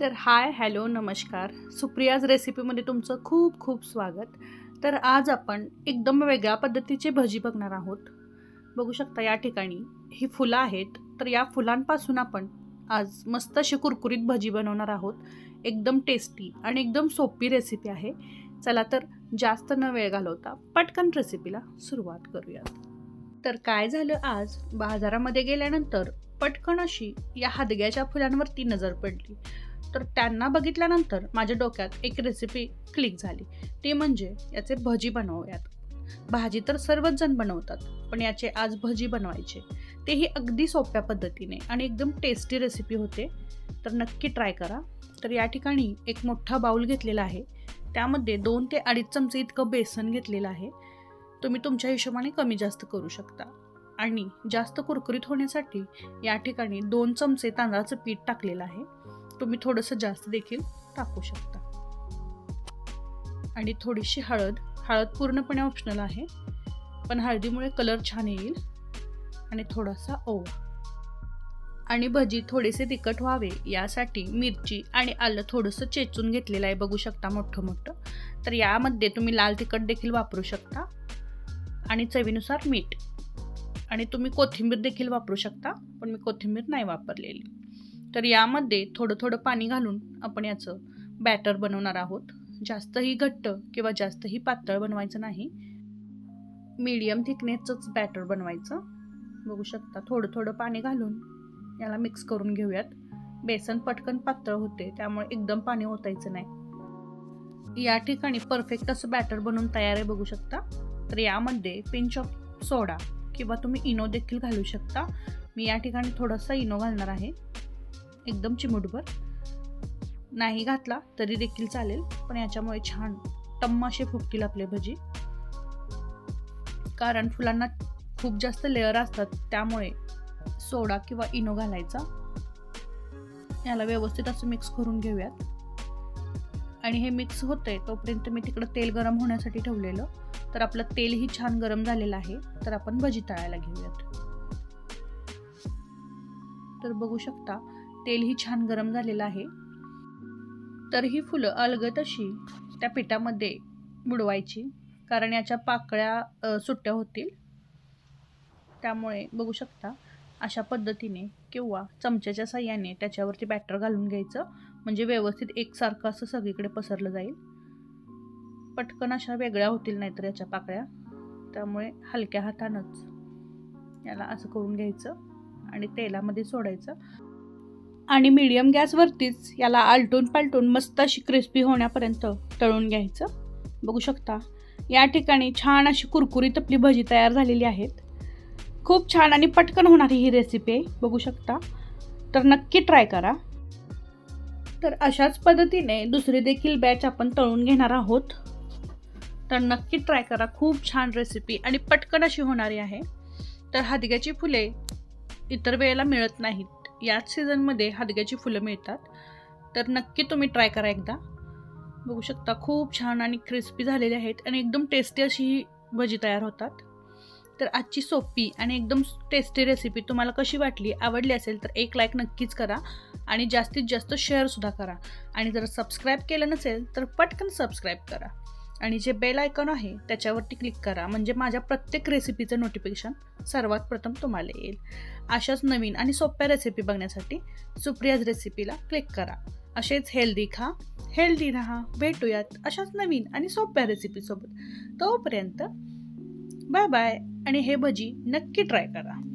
तर hi hello नमस्कार. सुप्रियाज रेसिपीमध्ये तुमचं खूप खूप स्वागत. तर आज आपण एकदम वेगळ्या पद्धतीची भजी बघणार आहोत. बघू शकता या ठिकाणी ही फुलं आहेत. तर या फुलांपासून आपण आज मस्त अशी कुरकुरीत भजी बनवणार आहोत. एकदम टेस्टी आणि एकदम सोपी रेसिपी आहे. चला तर जास्त न वेळ घालवता पटकन रेसिपीला सुरुवात करूया तर काय झालं आज? बाजारामध्ये गेल्यानंतर पटकन अशी या हदग्याच्या फुलांवरती नजर पडली. तर त्यांना बघितल्यानंतर माझ्या डोक्यात एक रेसिपी क्लिक झाली. ती म्हणजे याचे भजी बनवूयात. भाजी तर सर्वच जण बनवतात पण याचे आज भजी बनवायचे. तेही अगदी सोप्या पद्धतीने आणि एकदम टेस्टी रेसिपी होते. तर नक्की ट्राय करा. तर या ठिकाणी एक मोठा बाऊल घेतलेला आहे. त्यामध्ये दोन ते अडीच चमचे इतकं बेसन घेतलेलं आहे. तुम्ही तुमच्या हिशोबाने कमी जास्त करू शकता. आणि जास्त कुरकुरीत होण्यासाठी या ठिकाणी दोन चमचे तांदळाचं पीठ टाकलेलं आहे. तुम्ही थोडंसं जास्त देखील टाकू शकता. आणि थोडीशी हळद हळद पूर्णपणे ऑप्शनल आहे पण हळदीमुळे कलर छान येईल. आणि थोडासा ओवा. आणि भजी थोडेसे तिखट व्हावे यासाठी मिरची आणि आलं थोडंसं चेचून घेतलेलं आहे बघू शकता मोठं मोठं. तर यामध्ये तुम्ही लाल तिखट देखील वापरू शकता. आणि चवीनुसार मीठ. आणि तुम्ही कोथिंबीर देखील वापरू शकता पण मी कोथिंबीर नाही वापरलेली. तर यामध्ये थोडं थोडं पाणी घालून आपण याचं बॅटर बनवणार आहोत. जास्तही घट्ट किंवा जास्तही पातळ बनवायचं नाही. मीडियम थिकनेसचंच बॅटर बनवायचं. बघू शकता थोडं थोडं पाणी घालून याला मिक्स करून घेऊयात. बेसन पटकन पातळ होते त्यामुळे एकदम पाणी ओतायचं नाही. या ठिकाणी परफेक्ट असं बॅटर बनवून तयार आहे बघू शकता. तर यामध्ये पिंच ऑफ सोडा किंवा तुम्ही इनो देखील घालू शकता. मी या ठिकाणी थोडासा इनो घालणार आहे. एकदम चिमूटभर. नाही घातला तरी देखील चालेल पण याच्यामुळे छान टम्माशे फुटतील आपले भजी. कारण फुलांना खूप जास्त लेअर असतात त्यामुळे सोडा किंवा इनो घालायचा. याला व्यवस्थित असं मिक्स करून घेऊयात. आणि हे मिक्स होतंय तोपर्यंत मी तिकडं तेल गरम होण्यासाठी ठेवलेलं. तर आपलं तेलही छान गरम झालेलं आहे तर आपण भजी तळायला घेऊयात. तर बघू शकता तेलही छान गरम झालेलं आहे. तर ही फुलं अलगत अशी त्या पिठामध्ये बुडवायची. कारण याच्या पाकळ्या सुट्ट्या होतील. त्यामुळे बघू शकता अशा पद्धतीने किंवा चमच्याच्या साह्याने त्याच्यावरती बॅटर घालून घ्यायचं. म्हणजे व्यवस्थित एकसारखं असं सगळीकडे पसरलं जाईल. पटकन अशा वेगळ्या होतील नाहीतर याच्या पाकळ्या. त्यामुळे हलक्या हातानंच याला असं करून घ्यायचं आणि तेलामध्ये सोडायचं. आणि मीडियम गॅसवरतीच याला आलटून पालटून मस्त अशी क्रिस्पी होण्यापर्यंत तळून घ्यायचं. बघू शकता. या ठिकाणी छान अशी कुरकुरीत आपली भजी तयार झालेली आहेत. खूप छान आणि पटकन होणारी ही रेसिपी आहे. बघू शकता. तर नक्की ट्राय करा. तर अशाच पद्धतीने दुसरी देखील बॅच आपण तळून घेणार आहोत. तर नक्की ट्राय करा. खूप छान रेसिपी आणि पटकन अशी होणारी आहे. तर हदग्याची फुले इतर वेळेला मिळत नाहीत. याच सीझनमध्ये हादग्याची फुलं मिळतात. तर नक्की तुम्ही ट्राय करा एकदा. बघू शकता खूप छान आणि क्रिस्पी झालेले आहेत आणि एकदम टेस्टी अशी ही भजी तयार होतात. तर आजची सोपी आणि एकदम टेस्टी रेसिपी तुम्हाला कशी वाटली आवडली असेल तर एक लाईक नक्कीच करा आणि जास्तीत जास्त शेअरसुद्धा करा. आणि जर सबस्क्राईब केलं नसेल तर पटकन सबस्क्राईब करा. आणि जे बेल आयकॉन आहे त्याच्यावरती क्लिक करा. म्हणजे माझ्या प्रत्येक रेसिपीचं नोटिफिकेशन सर्वात प्रथम तुम्हाला येईल. अशाच नवीन आणि सोप्या रेसिपी बघण्यासाठी सुप्रियाज रेसिपीला क्लिक करा. असेच हेल्दी खा हेल्दी राहा भेटूयात अशाच नवीन आणि सोप्या रेसिपीसोबत तोपर्यंत बाय बाय आणि हे भजी नक्की ट्राय करा.